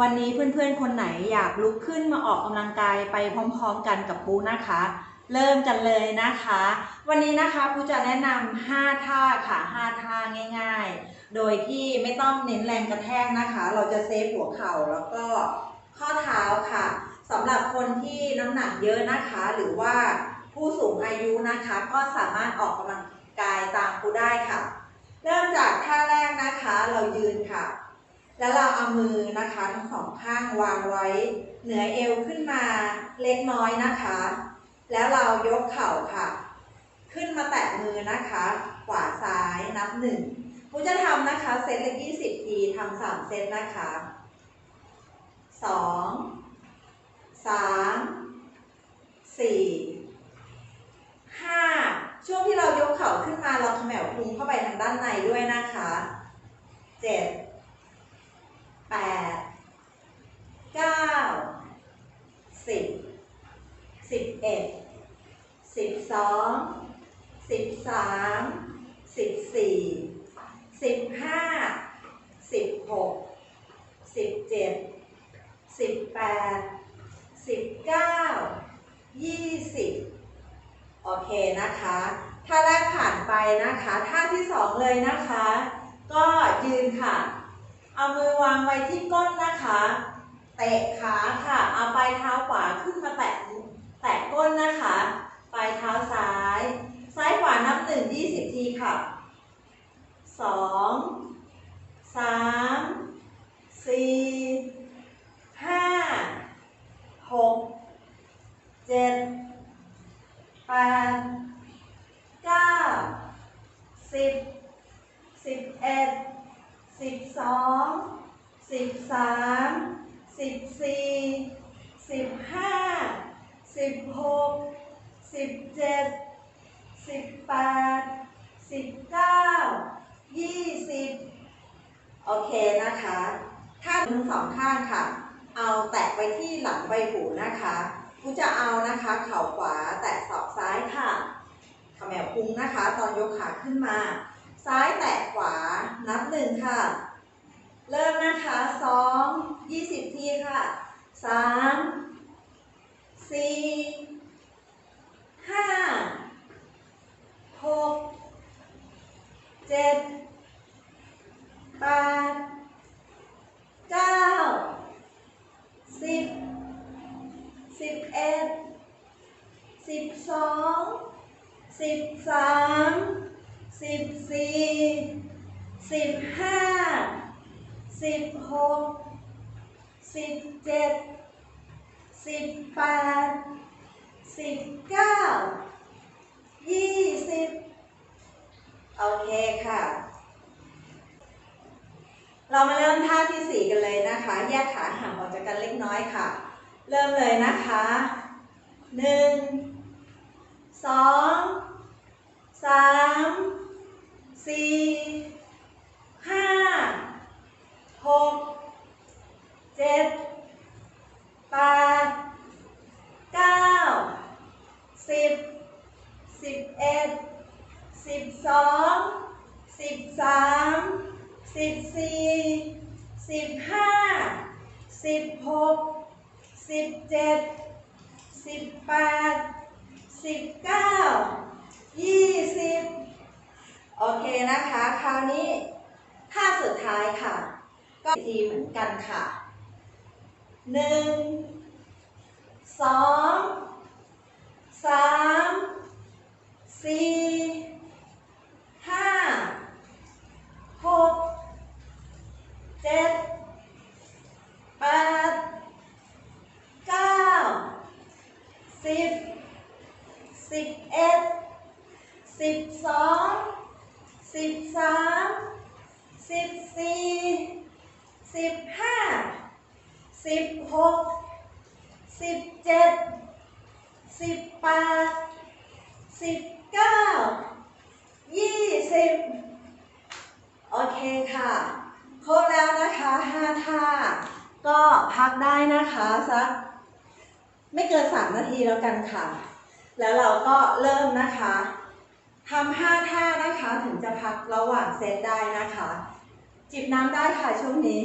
วันนี้เพื่อนๆ คนไหนอยากลุกขึ้นมาออกกำลังกายไปพร้อมๆ กันกับปูนะคะ เริ่มกันเลยนะคะ วันนี้นะคะปูจะแนะนำ5ท่าค่ะ5ท่าง่าย ๆ โดยที่ไม่ต้องเน้นแรงกระแทกนะคะ เราจะเซฟหัวเข่าแล้วก็ข้อเท้าค่ะสำหรับคนที่น้ำหนักเยอะนะคะ หรือว่าผู้สูงอายุนะคะ ก็สามารถออกกำลังกายตามปูได้ค่ะ เริ่มจากท่าแรกนะคะ เรายืนค่ะ แล้วเราเอามือนะคะทั้งสองข้างวางไว้ เหนือเอวขึ้นมาเล็กน้อยนะคะ แล้วเรายกเข่าค่ะ ขึ้นมาแตะมือนะคะ ขวาซ้ายนับหนึ่งผู้จะทำนะคะเซตละ20ทีทำสามเซตนะคะสองสามสี่ห้าช่วงที่เรายกเข่าขึ้นมาเราขมวพุงเข้าไปทางด้านในด้วยนะคะเจ็ด แปดเก้าสิบสิบเอ็ดสิบสองสิบสามสิบสี่สิบห้าสิบหกสิบเจ็ดสิบแปดสิบเก้ายี่สิบโอเคนะคะท่าแรกผ่านไปนะคะ ท่าที่สองเลยนะคะ ก็ยืนค่ะ เอามือวางไว้ที่ก้นนะคะ เตะขาค่ะ เอาปลายเท้าขวาขึ้นมาแตะแตะก้นนะคะ ปลายเท้าซ้าย ซ้ายขวานับหนึ่งยี่สิบทีค่ะสอง สาม สี่ ห้า หก เจ็ด แปด เก้า สิบ สิบเอ็ด สิบสอง สิบสาม สิบสี่สิบห้าสิบหกสิบเจ็ดสิบแปดสิบเก้ายี่สิบโอเคนะคะท่าทั้งสองข้างค่ะ เอาแตะไว้ที่หลังใบหูนะคะกูจะเอานะคะเข่าขวาแตะศอกซ้ายค่ะขมวพุงนะคะ ตอนยกขาขึ้นมา ซ้ายแตะขวานับหนึ่งค่ะ เริ่มนะคะสอง สามสี่ห้าหกเจ็ดแปดเก้าสิบสิบเอ็ดสิบสองสิบสามสิบสี่สิบห้าสิบหก สิบเจ็ดสิบแปดสิบเก้ายี่สิบโอเคค่ะ เรามาเริ่มท่าที่สี่กันเลยนะคะ แยกขาห่างออกจากกันเล็กน้อยค่ะ เริ่มเลยนะคะหนึ่งสองสามสี่ห้าหกเจ็ดแปดเก้าสิบสิบเอ็ด สองสิบสามสิบสี่สิบห้าสิบหกสิบเจ็ดสิบแปดสิบเก้ายี่สิบโอเคนะคะ คราวนี้ท่าสุดท้ายค่ะ ก็ทีเหมือนกันค่ะหนึ่งสองสามสี่ห้าหกเจ็ดแปดเก้าสิบสิบเอ็ด สิบสองสิบสามสิบสี่สิบห้าสิบหกสิบเจ็ดสิบแปดสิบเก้ายี่สิบโอเคค่ะ ครบแล้วนะคะห้าท่า ก็พักได้นะคะสักไม่เกินสามนาทีแล้วกันค่ะ แล้วเราก็เริ่มนะคะ ทำห้าท่านะคะถึงจะพักระหว่างเซตได้นะคะ จิบน้ำได้ค่ะช่วงนี้